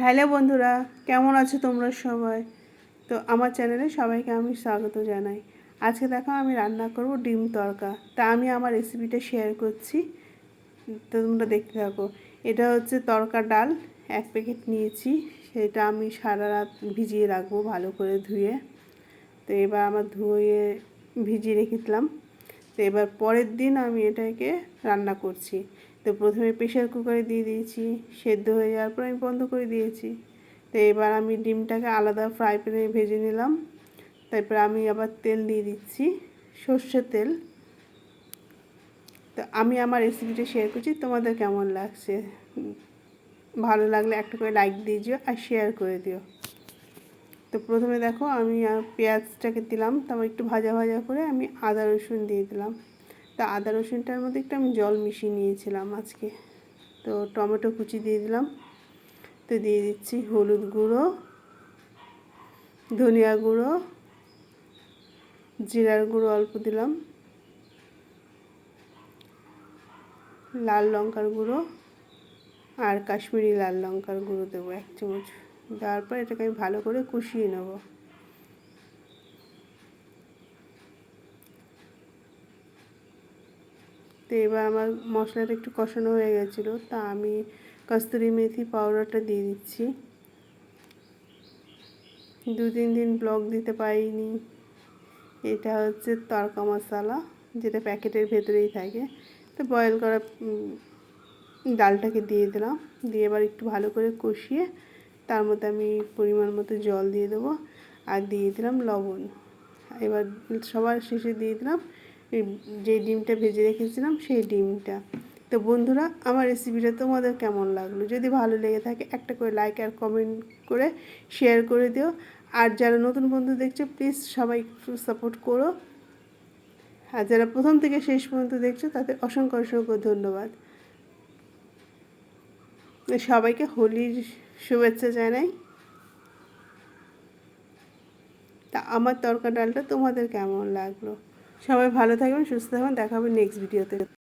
Hello বন্ধুরা, কেমন আছো তোমরা সবাই? তো আমার চ্যানেলে সবাইকে আমি স্বাগত জানাই। আজকে দেখো আমি রান্না করব ডিম তরকা। তা আমি আমার রেসিপিটা শেয়ার করছি। তো তোমরা দেখতে থাকো। এটা হচ্ছে তরকা ডাল, এক প্যাকেট নিয়েছি। সেটা আমি সারা রাত ভিজিয়ে রাখব ভালো করে ধুয়ে। তো এবার আমার ধুয়ে ভিজিয়ে রেখেছিলাম তো এবার পরের দিন আমি এটাকে রান্না করছি। তো প্রথমে প্রেশার কুকারে দিয়ে দিয়েছি, সেদ্ধ হয়ে যাওয়ার পর আমি বন্ধ করে দিয়েছি। তো এবার আমি ডিমটাকে আলাদা ফ্রাই প্যানে ভেজে নিলাম। তারপর আমি আবার তেল দিয়ে দিচ্ছি, সর্ষের তেল। তো আমি আমার রেসিপিটা শেয়ার করছি, তোমাদের কেমন লাগছে? ভালো লাগলে একটা করে লাইক দিয়ে দিও আর শেয়ার করে দিও। তো প্রথমে দেখো আমি পেঁয়াজটাকে দিলাম, তারপর একটু ভাজা ভাজা করে আমি আদা রসুন দিয়ে দিলাম। তা আদা রসুনটার মধ্যে একটু আমি জল মিশিয়ে নিয়েছিলাম আজকে। তো টমেটো কুচি দিয়ে দিলাম। তো দিয়ে দিচ্ছি হলুদ গুঁড়ো, ধনিয়া গুঁড়ো, জিরার গুঁড়ো অল্প দিলাম, লাল লঙ্কার গুঁড়ো আর কাশ্মীরি লাল লঙ্কার গুঁড়ো দেবো এক চামচ। দেওয়ার পর এটাকে আমি ভালো করে কষিয়ে নেব। তো এবার আমার মশলাটা একটু কষানো হয়ে গেছিল, তা আমি কস্তুরি মেথি পাউডারটা দিয়ে দিচ্ছি। দু তিন দিন ব্লগ দিতে পারিনি। এটা হচ্ছে তরকা মশলা, যেটা প্যাকেটের ভেতরেই থাকে। তো বয়েল করা ডালটাকে দিয়ে দিলাম। দিয়ে এবার একটু ভালো করে কষিয়ে তার মধ্যে আমি পরিমাণ মতো জল দিয়ে দেবো। আর দিয়ে দিলাম লবণ। এবার সবার শেষে দিয়ে দিলাম যে ডিমটা ভেজে রেখেছিলাম, সেই ডিমটা। তো বন্ধুরা, আমার রেসিপিটা তোমাদের কেমন লাগল? যদি ভালো লেগে থাকে, একটা করে লাইক আর কমেন্ট করে শেয়ার করে দিও। আর যারা নতুন বন্ধু দেখছ প্লিজ সবাই একটু সাপোর্ট করো। আর যারা প্রথম থেকে শেষ পর্যন্ত দেখছ, তাদের অসংখ্য অসংখ্য ধন্যবাদ। সবাইকে হোলির শুভেচ্ছা জানাই। তা আমার তরকা ডালটা তোমাদের কেমন লাগল? সবাই ভালো থাকবেন সুস্থ থাকবেন দেখা হবে নেক্সট ভিডিওতে